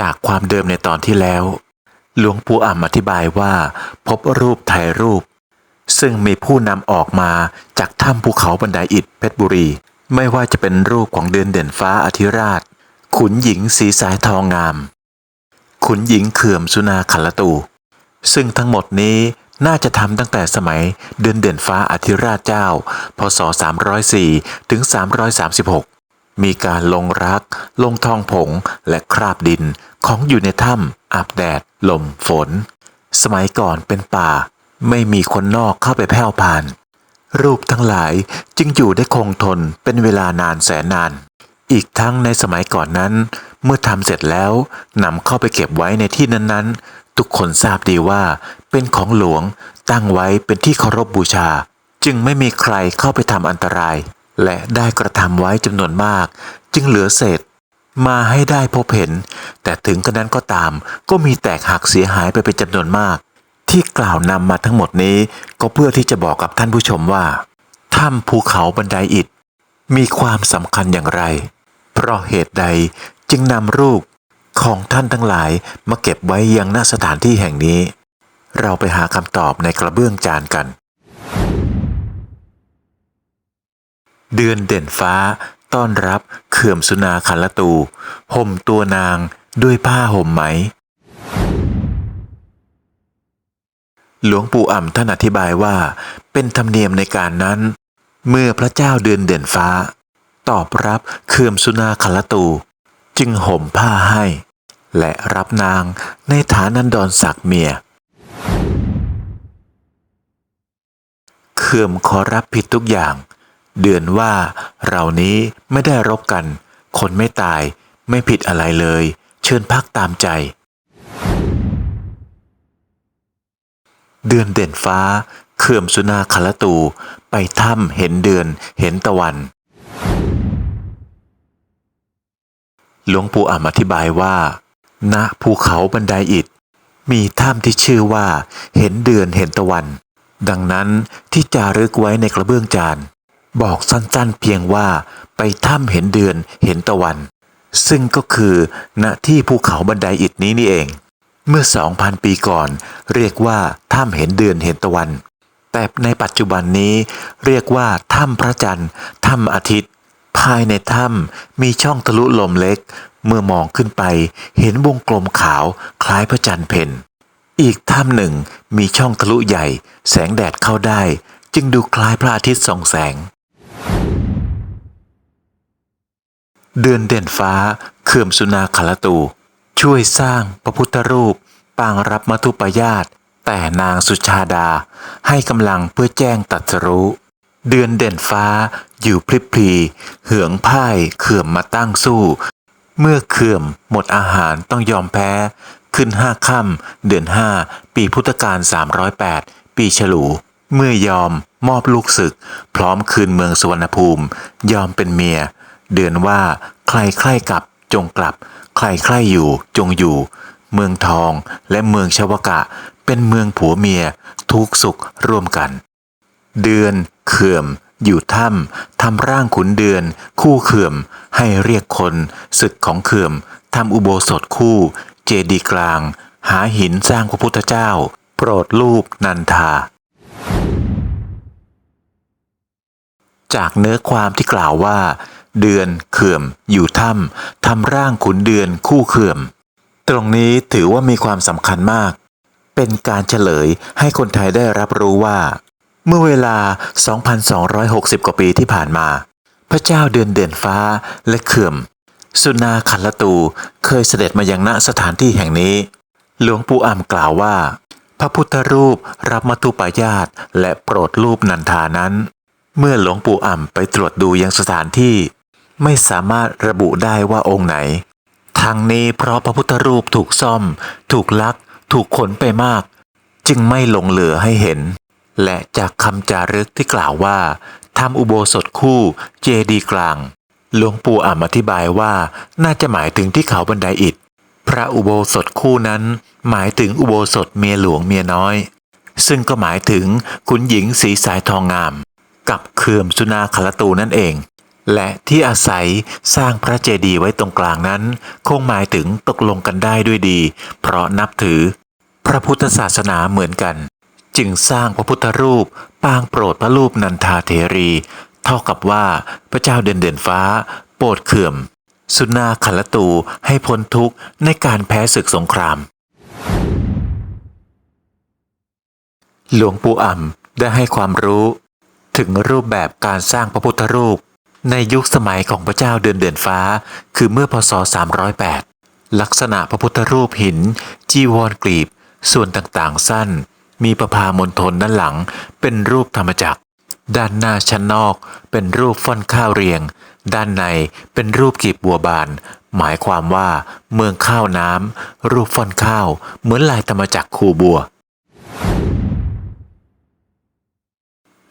จากความเดิมในตอนที่แล้ว หลวงปู่อ่ำอธิบายว่าพบรูปถ่ายรูป ซึ่งมีผู้นำออกมาจากถ้ำภูเขาบันไดอิฐเพชรบุรี ไม่ว่าจะเป็นรูปของเดือนเด่นฟ้าอธิราช ขุนหญิงสีสายทองงาม ขุนหญิงเขื่อมสุนาขันละตู ซึ่งทั้งหมดนี้น่าจะทำตั้งแต่สมัยเดือนเด่นฟ้าอธิราชเจ้า พศ 304 ถึง 336 มีการลงรัก ลงทองผงและคราบดินของอยู่ในถ้ำอาบแดด ลมฝน สมัยก่อนเป็นป่า ไม่มีคนนอกเข้าไปแผ่วผ่าน รูปทั้งหลายจึงอยู่ได้คงทนเป็นเวลานานแสนนาน อีกทั้งในสมัยก่อนนั้น เมื่อทำเสร็จแล้วนำเข้าไปเก็บไว้ในที่นั้นๆ ทุกคนทราบดีว่าเป็นของหลวงตั้งไว้เป็นที่เคารพบบูชา จึงไม่มีใครเข้าไปทำอันตราย และได้กระทำไว้จำนวนมาก จึงเหลือเศษมาให้ได้พบเห็น แต่ถึงกระนั้นก็ตาม ก็มีแตกหักเสียหายไปเป็นจำนวนมาก ที่กล่าวนำมาทั้งหมดนี้ ก็เพื่อที่จะบอกกับท่านผู้ชมว่าถ้ำภูเขาบันไดอิฐ มีความสำคัญอย่างไร เพราะเหตุใดจึงนำรูปของท่านทั้งหลายมาเก็บไว้ยังณสถานที่แห่งนี้ เราไปหาคำตอบในกระเบื้องจานกัน เดือนเด่นฟ้า ต้อนรับเขื่อมสุนาคันละตู ห่มตัวนางด้วยผ้าห่มไหม หลวงปู่อ่ำท่านอธิบายว่า เป็นธรรมเนียมในการนั้น เมื่อพระเจ้าเดือนเด่นฟ้า ตอบรับเขื่อมสุนาคันละตู จึงห่มผ้าให้ และรับนางในฐานันดรศักดิ์เมียเขื่อมขอรับผิดทุกอย่าง เดือนว่าเรานี้ไม่ได้รบกัน คนไม่ตายไม่ผิดอะไรเลย เชิญพักตามใจ เดือนเด่นฟ้า เขื่อมสุนาคลตู ไปถ้ำเห็นเดือนเห็นตะวันหลวงปู่อ่ำอธิบายว่า ณภูเขาบันไดอิฐ มีถ้ำที่ชื่อว่า เห็นเดือนเห็นตะวัน ดังนั้นที่จารึกไว้ในกระเบื้องจาน บอกสั้นๆเพียงว่าไปถ้ำเห็นเดือนเห็นตะวัน ซึ่งก็คือณที่ภูเขาบันไดอิฐนี้นี่เอง เมื่อ 2,000 ปีก่อน เรียกว่าถ้ำเห็นเดือนเห็นตะวัน แต่ในปัจจุบันนี้เรียกว่าถ้ำพระจันทร์ถ้ำอาทิตย์ ภายในถ้ำมีช่องทะลุลมเล็ก เมื่อมองขึ้นไปเห็นวงกลมขาวคล้ายพระจันทร์เพ็ญอีกถ้ำหนึ่งมีช่องทะลุใหญ่ แสงแดดเข้าได้ จึงดูคล้ายพระอาทิตย์ส่องแสง เดือนเด่นฟ้าเขื่อมสุนาคลตู ช่วยสร้างพระพุทธรูป ปางรับมัทุปายาตแต่นางสุชาดาให้กำลังเพื่อแจ้งตรัสรู้ เดือนเด่นฟ้าอยู่พริบพลีเหืองพ่ายเขื่อมมาตั้งสู้ เมื่อเขื่อมหมดอาหารต้องยอมแพ้ ขึ้นห้าค่ำเดือนห้าปีพุทธกาล308 ปีฉลู เมื่อยอมมอบลูกศึก พร้อมคืนเมืองสวรรณภูมิ ยอมเป็นเมีย เดือนว่าใครใครกลับจงกลับ ใครใครอยู่จงอยู่ เมืองทองและเมืองชวกะ เป็นเมืองผัวเมีย ทุกสุขร่วมกัน เดือนเขื่อม อยู่ถ้ำทำร่างขุนเดือน คู่เขื่อม ให้เรียกคนศึกของเขื่อมทำอุโบสถคู่ เจดีกลาง หาหินสร้างพระพุทธเจ้า โปรดรูปนันทา จากเนื้อความที่กล่าวว่า เดือนเขื่อม อยู่ถ้ำทำร่างขุนเดือนคู่เขื่อม ตรงนี้ถือว่ามีความสำคัญมาก เป็นการเฉลยให้คนไทยได้รับรู้ว่า เมื่อเวลา 2,260 กว่าปีที่ผ่านมา พระเจ้าเดือนเด่นฟ้าและเขื่อม สุนาคันละตูเคยเสด็จมายังณสถานที่แห่งนี้ หลวงปู่อ่ำกล่าวว่าพระพุทธรูปรับมัทุปายาตและโปรดรูปนันทานั้น เมื่อหลวงปู่อ่ำไปตรวจดูยังสถานที่ ไม่สามารถระบุได้ว่าองค์ไหน ทางนี้เพราะพระพุทธรูปถูกซ่อม ถูกลัก ถูกขนไปมาก จึงไม่หลงเหลือให้เห็น และจากคำจารึกที่กล่าวว่าทำอุโบสถคู่เจดีกลาง หลวงปู่อ่ำอธิบายว่าน่าจะหมายถึงที่เขาบันไดอิฐพระอุโบสถคู่นั้น หมายถึงอุโบสถเมียหลวงเมียน้อย ซึ่งก็หมายถึงขุนหญิงสีสายทองงาม กับเขื่อมสุนาคลตูนั่นเอง และที่อาศัยสร้างพระเจดีย์ไว้ตรงกลางนั้น คงหมายถึงตกลงกันได้ด้วยดี เพราะนับถือ พระพุทธศาสนาเหมือนกัน จึงสร้างพระพุทธรูป ปางโปรดพระรูปนันทาเทรี เท่ากับว่าพระเจ้าเด่นเด่นฟ้า โปรดเขื่อม สุนาขลตูให้พ้นทุกข์ในการแพ้ศึกสงครามหลวงปู่อ่ำได้ให้ความรู้ ถึงรูปแบบการสร้างพระพุทธรูป ในยุคสมัยของพระเจ้าเดือนเดือนฟ้า คือเมื่อพศ 308 ลักษณะพระพุทธรูปหิน จีวรกลีบ ส่วนต่างๆสั้น มีประพามณฑลด้านหลัง เป็นรูปธรรมจักร ด้านหน้าชั้นนอกเป็นรูปฟ่อนข้าวเรียง ด้านในเป็นรูปกีบบัวบาน หมายความว่าเมืองข้าวน้ำรูปฟ่อนข้าวเหมือนลายธรรมจักรคูบัว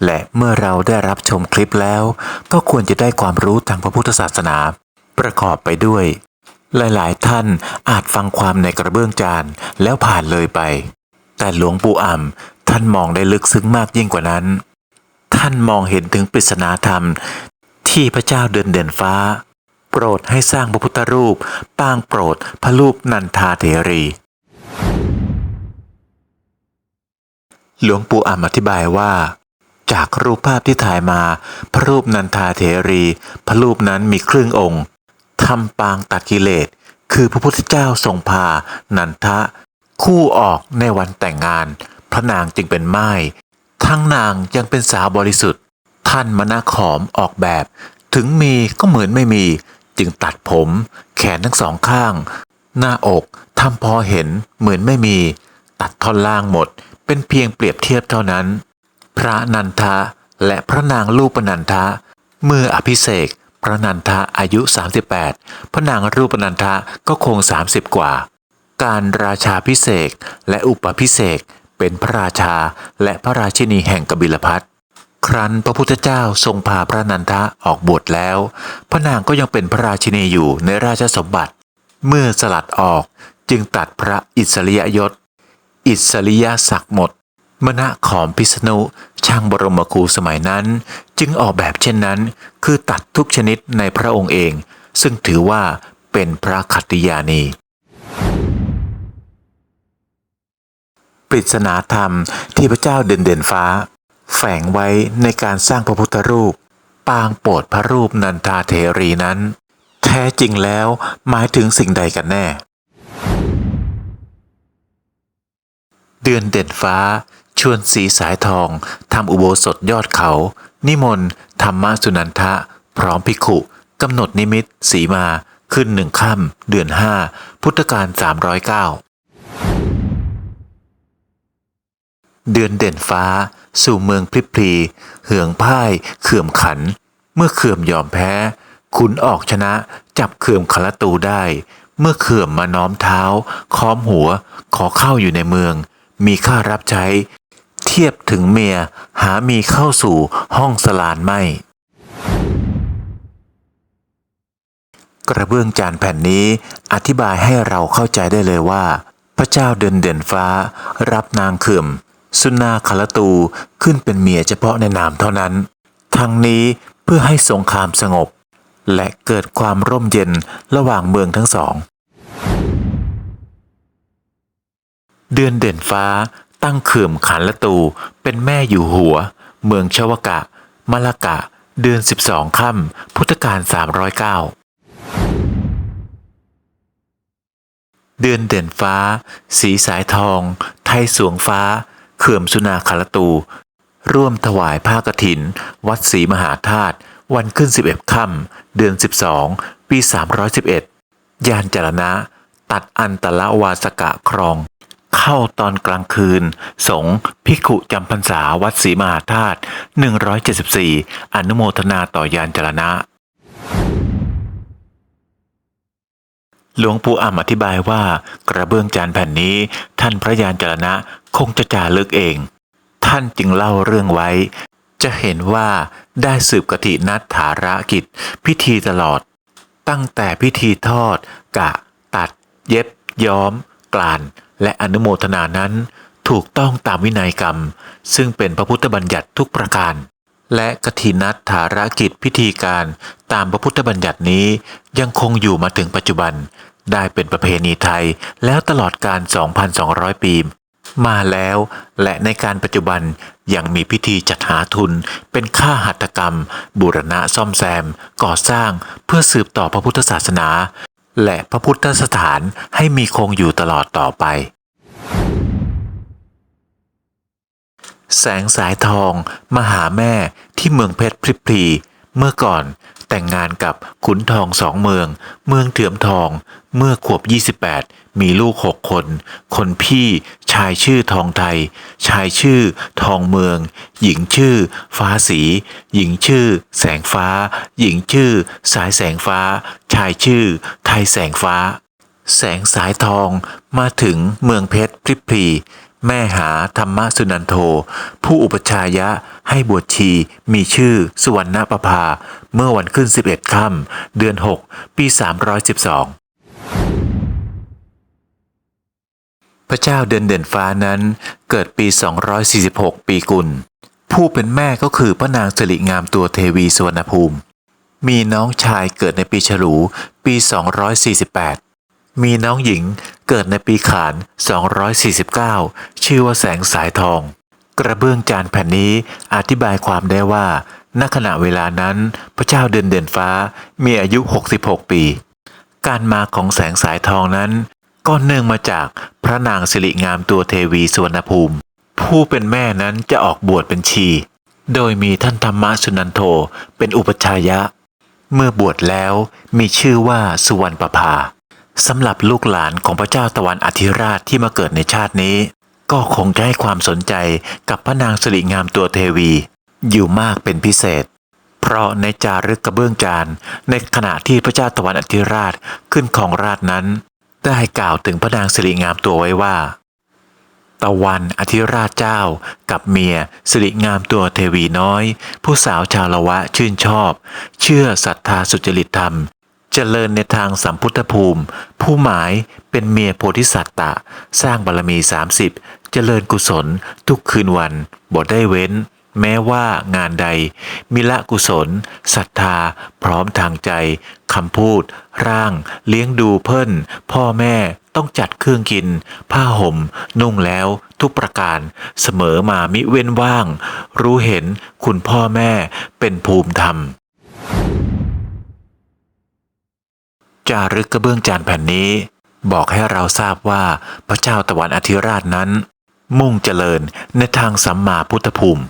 และเมื่อเราได้รับชมคลิปแล้ว ก็ควรจะได้ความรู้ทางพระพุทธศาสนา ประกอบไปด้วย หลายๆ ท่านอาจฟังความในกระเบื้องจานแล้วผ่านเลยไป แต่หลวงปู่อ่ำท่านมองได้ลึกซึ้งมากยิ่งกว่านั้น ท่านมองเห็นถึงปริศนาธรรม ที่พระเจ้าเดินเด่นฟ้า โปรดให้สร้างพระพุทธรูป ปางโปรดพระรูปนันทาเถรีหลวงปู่อ่ำอธิบายว่า จากรูปภาพที่ถ่ายมา พระรูปนันทาเถรี พระรูปนั้นมีครึ่งองค์ทำปางตัดกิเลส คือพระพุทธเจ้าทรงพา นันทะ คู่ออกในวันแต่งงาน พระนางจึงเป็นไม้ทั้งนางยังเป็นสาวบริสุทธิ์ ท่านมณขอมออกแบบ ถึงมีก็เหมือนไม่มี จึงตัดผม แขนทั้งสองข้าง หน้าอกทำพอเห็นเหมือนไม่มี ตัดท่อนล่างหมด เป็นเพียงเปรียบเทียบเท่านั้น พระนันทะและพระนางรูปนันทะ เมื่ออภิเษกพระนันทะอายุ 38 พระนางรูปนันทะก็คง 30 กว่า การราชาพิเศษและอุปพิเศษเป็นพระราชาและพระราชินีแห่งกบิลพัทครั้นพระพุทธเจ้าทรงพาพระนันทะออกบวชแล้ว พระนางก็ยังเป็นพระราชินีอยู่ในราชสมบัติ เมื่อสลัดออกจึงตัดพระอิสริยยศ อิสริยศักดิ์หมด มณะขอมพิษณุช่างบรมครูสมัยนั้น จึงออกแบบเช่นนั้น คือตัดทุกชนิดในพระองค์เอง ซึ่งถือว่าเป็นพระขัตติยานี ปริศนาธรรมที่พระเจ้าเด่นเด่นฟ้า แฝงไว้ในการสร้างพระพุทธรูป ปางโปรดพระรูปนันทาเทรีนั้น แท้จริงแล้วหมายถึงสิ่งใดกันแน่ เดือนเด่นฟ้า ชวนสีสายทองทำอุโบสถยอดเขา นิมนต์ธรรมสุนันทะ พร้อมภิขุกำหนดนิมิตสีมาขึ้นหนึ่งค่ำเดือนห้าพุทธกาล309 เดือนเด่นฟ้า สู่เมืองพริบพลีเหืองพ่ายเขื่อมขัน เมื่อเขื่อมยอมแพ้ขุนออกชนะจับเขื่อมขละตูได้ เมื่อเขื่อมมาน้อมเท้า ค้อมหัว ขอเข้าอยู่ในเมือง มีค่ารับใช้ ทียบถึงเมียหามีเข้าสู่ห้องสลานไม่ กระเบื้องจานแผ่นนี้อธิบายให้เราเข้าใจได้เลยว่า พระเจ้าเดินเด่นฟ้า รับนางเขื่อมสุนาคลตูขึ้นเป็นเมียเฉพาะในนามเท่านั้น ทั้งนี้เพื่อให้สงครามสงบ และเกิดความร่มเย็นระหว่างเมืองทั้งสอง เดือนเด่นฟ้า ตั้งเขื่อมขันละตู เป็นแม่อยู่หัว เมืองชวกะ มละกะ เดือน 12 ค่ำพุทธกาล309 เดือนเด่นฟ้า สีสายทอง ไทยสวงฟ้า เขื่อมสุนาคารตู ร่วมถวายผ้ากฐิน วัดศรีมหาธาตุวันขึ้น 11 ค่ำเดือน 12 ปี 311 ยานจรณะ ตัดอันตละวาสกะครอง เข้าตอนกลางคืน สงฆ์ภิกขุจำพรรษาวัดศรีมหาธาตุ 174 อนุโมทนาต่อยานจรณะ หลวงปู่อ่ำอธิบายว่า กระเบื้องจานแผ่นนี้ ท่านพระยานจรณะคงจะจารึกเอง ท่านจึงเล่าเรื่องไว้ จะเห็นว่าได้สืบกตินัดถาระกิจ พิธีตลอด ตั้งแต่พิธีทอด กะ ตัด เย็บ ย้อม กลาน และอนุโมทนานั้นถูกต้องตามวินัยกรรม ซึ่งเป็นพระพุทธบัญญัติทุกประการ และกฐินัตถารกิจพิธีการตามพระพุทธบัญญัตินี้ยังคงอยู่มาถึงปัจจุบัน ได้เป็นประเพณีไทยแล้วตลอดการ 2,200 ปี มาแล้วและในการปัจจุบันยังมีพิธีจัดหาทุน เป็นค่าหัตถกรรม บูรณะซ่อมแซม ก่อสร้างเพื่อสืบต่อพระพุทธศาสนา และพระพุทธสถานให้มีคงอยู่ตลอดต่อไป แสงสายทองมาหาแม่ที่เมืองเพชรพริบพลีเมื่อก่อน แต่งงานกับขุนทองสองเมือง เมืองเถื่อมทอง เมื่อขวบ 28 มีลูกหกคน คนพี่ชายชื่อทองไทย ชายชื่อทองเมือง หญิงชื่อ ฟ้าสี หญิงชื่อ แสงฟ้า หญิงชื่อ สายแสงฟ้า ชายชื่อ ไทยแสงฟ้า แสงสายทองมาถึงเมืองเพชรพริบพลี แม่หาธรรมสุนันโท ผู้อุปชายะให้บวชชี มีชื่อ สุวรรณประภา เมื่อวันขึ้น 11 ค่ำเดือน 6 ปี 312 พระเจ้าเดือนเด่นฟ้านั้นเกิดปี 246 ปีกุล ผู้เป็นแม่ก็คือพระนางสิริงามตัวเทวีสุวรรณภูมิ มีน้องชายเกิดในปีฉลู ปี 248 มีน้องหญิงเกิดในปีขาน 249 ชื่อว่าแสงสายทอง กระเบื้องจานแผ่นนี้อธิบายความได้ว่า ณ ขณะเวลานั้น พระเจ้าเดือนเด่นฟ้ามีอายุ 66 ปี การมาของแสงสายทองนั้นก็เนื่องมาจากพระนางสิริงามตัวเทวีสุวรรณภูมิ ผู้เป็นแม่นั้นจะออกบวชเป็นชี โดยมีท่านธรรมสุนันโทเป็นอุปชายะ เมื่อบวชแล้วมีชื่อว่าสุวรรณประภา สำหรับลูกหลานของพระเจ้าตะวันอธิราชที่มาเกิดในชาตินี้ ก็คงจะให้ความสนใจกับพระนางสิริงามตัวเทวี อยู่มากเป็นพิเศษ เพราะในจารึกกระเบื้องจานในขณะที่พระเจ้าตะวันอธิราชขึ้นของราชนั้น ได้กล่าวถึงพระนางสิริงามตัวไว้ว่า ตะวันอธิราชเจ้ากับเมียสิริงามตัวเทวีน้อย ผู้สาวชาวละวะชื่นชอบ เชื่อศรัทธาสุจริตธรรม เจริญในทางสัมพุทธภูมิ ผู้หมายเป็นเมียโพธิสัตตะ สร้างบารมี 30 เจริญกุศลทุกคืนวันบ่ได้เว้น แม้ว่างานใด มิละกุศลศรัทธา พร้อมทางใจคำพูด ร่าง เลี้ยงดูเพิ่น พ่อแม่ต้องจัดเครื่องกิน ผ้าห่ม นุ่งแล้วทุกประการ เสมอมามิเว้นว่าง รู้เห็นคุณพ่อแม่เป็นภูมิธรรม จารึกกระเบื้องจานแผ่นนี้ บอกให้เราทราบว่าพระเจ้าตะวันอธิราชนั้น มุ่งเจริญในทางสัมมาพุทธภูมิ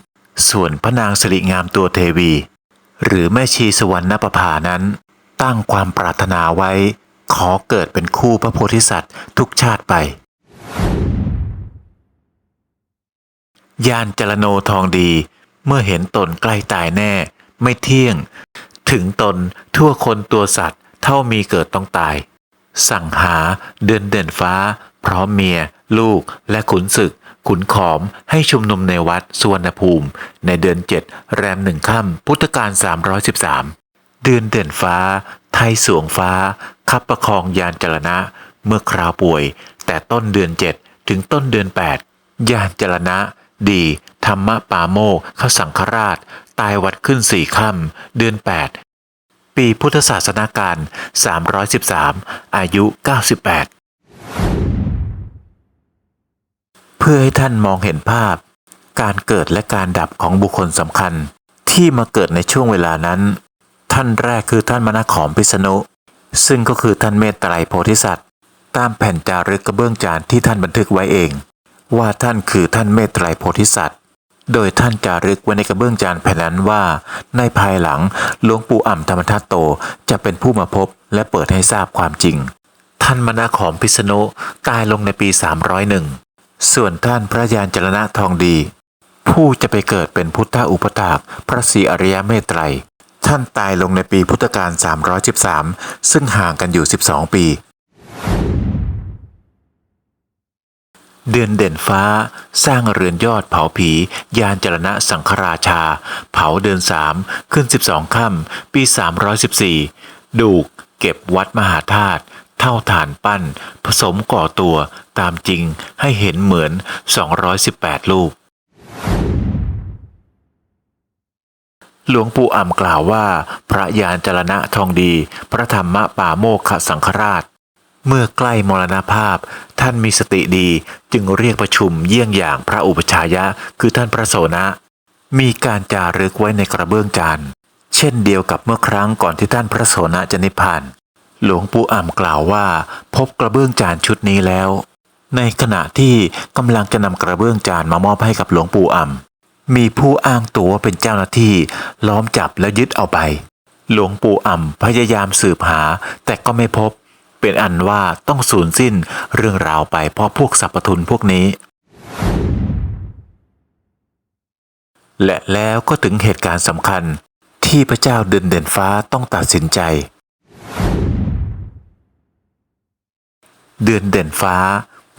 ส่วนพระนางสิริงามตัวเทวี หรือแม่ชีสวรรณประภานั้น ตั้งความปรารถนาไว้ ขอเกิดเป็นคู่พระโพธิสัตว์ทุกชาติไปยานจรโนทองดี เมื่อเห็นตนใกล้ตายแน่ ไม่เที่ยง ถึงตนทั่วคนตัวสัตว์ เท่ามีเกิดต้องตาย สั่งหาเดือนเด่นฟ้า พร้อมเมีย ลูกและขุนศึก ขุนขอมให้ชุมนุมในวัดสุวรรณภูมิ ในเดือนเจ็ดแรมหนึ่งค่ำพุทธกาล313 เดือนเด่นฟ้า ไทยสวงฟ้า คับประคองยานจรณะ เมื่อคราวป่วย แต่ต้นเดือนเจ็ดถึงต้นเดือนแปดยานจรณะ ดี ธรรมปาโมกขสังฆราช ตายวัดขึ้นสี่ค่ำเดือนแปด ปีพุทธศาสนาการ 313 อายุ 98 เพื่อให้ท่านมองเห็นภาพ การเกิดและการดับของบุคคลสำคัญ ที่มาเกิดในช่วงเวลานั้น ท่านแรกคือท่านมณขอมพิษณุ ซึ่งก็คือท่านเมตไตรโพธิสัตว์ ตามแผ่นจารึกกระเบื้องจานที่ท่านบันทึกไว้เอง ว่าท่านคือท่านเมตไตรโพธิสัตว์ โดยท่านจารึกไว้ในกระเบื้องจานแผ่นนั้นว่า ในภายหลังหลวงปู่อ่ำธรรมทัตโตจะเป็นผู้มาพบและเปิดให้ทราบความจริง ท่านมณขอมพิษณุตายลงในปี 301 ส่วนท่านพระยานจรณะทองดี ผู้จะไปเกิดเป็นพุทธอุปถากพระศรีอริยเมตไตร ท่านตายลงในปีพุทธกาล313 ซึ่งห่างกันอยู่ 12 ปี เดือนเด่นฟ้า สร้างเรือนยอดเผาผี ยานจรณะสังฆราชา เผาเดือนสามขึ้น 12ค่ำปี 314 ดูกเก็บวัดมหาธาตุเท่าฐานปั้น ผสมก่อตัวตามจริงให้เห็นเหมือน 218 ลูก หลวงปู่อ่ำกล่าวว่า พระยานจรณะทองดี พระธรรมป่าโมกขสังฆราช เมื่อใกล้มรณภาพ ท่านมีสติดีจึงเรียกประชุมเยี่ยงอย่างพระอุปชายะ คือท่านพระโสนะ มีการจารึกไว้ในกระเบื้องจานเช่นเดียวกับเมื่อครั้งก่อนที่ท่านพระโสนะจะนิพพานหลวงปู่อ่ำกล่าวว่า พบกระเบื้องจานชุดนี้แล้ว ในขณะที่กำลังจะนำกระเบื้องจานมามอบให้กับหลวงปู่อ่ำมีผู้อ้างตัวเป็นเจ้าหน้าที่ ล้อมจับและยึดเอาไป หลวงปู่อ่ำพยายามสืบหาแต่ก็ไม่พบ เป็นอันว่าต้องสูญสิ้นเรื่องราวไปเพราะพวกสรรพทุนพวกนี้ และแล้วก็ถึงเหตุการณ์สำคัญที่พระเจ้าเดินเด่นฟ้าต้องตัดสินใจ เดือนเด่นฟ้า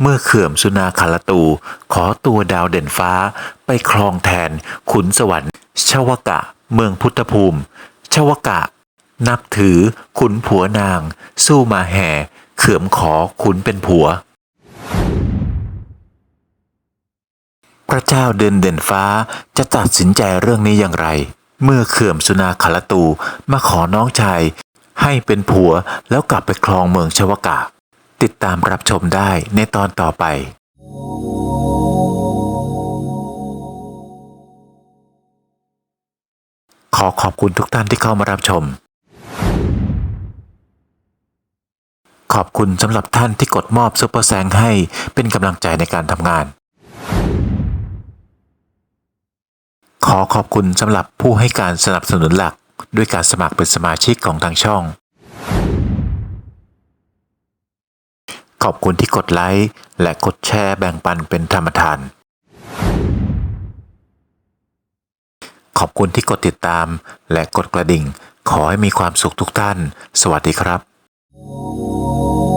เมื่อเขื่อมสุนาคาลตู ขอตัวดาวเด่นฟ้าไปครองแทนขุนสวรรค์ชวกะ เมืองพุทธภูมิ ชวกะ นับถือขุนผัวนาง สู้มาแห่ เขื่อมขอขุนเป็นผัว พระเจ้าเดินเด่นฟ้าจะตัดสินใจเรื่องนี้อย่างไร เมื่อเขื่อมสุนาคาลตูมาขอน้องชาย ให้เป็นผัวแล้วกลับไปครองเมืองชวกะ ติดตามรับชมได้ในตอนต่อไปขอขอบคุณทุกท่านที่เข้ามารับชม ขอบคุณสำหรับท่านที่กดมอบซุปเปอร์แซงให้เป็นกำลังใจในการทำงาน ขอขอบคุณสำหรับผู้ให้การสนับสนุนหลัก ด้วยการสมัครเป็นสมาชิกของทางช่อง ขอบคุณที่กดไลค์และกดแชร์แบ่งปันเป็นธรรมทาน ขอบคุณที่กดติดตามและกดกระดิ่ง ขอให้มีความสุขทุกท่าน สวัสดีครับ Música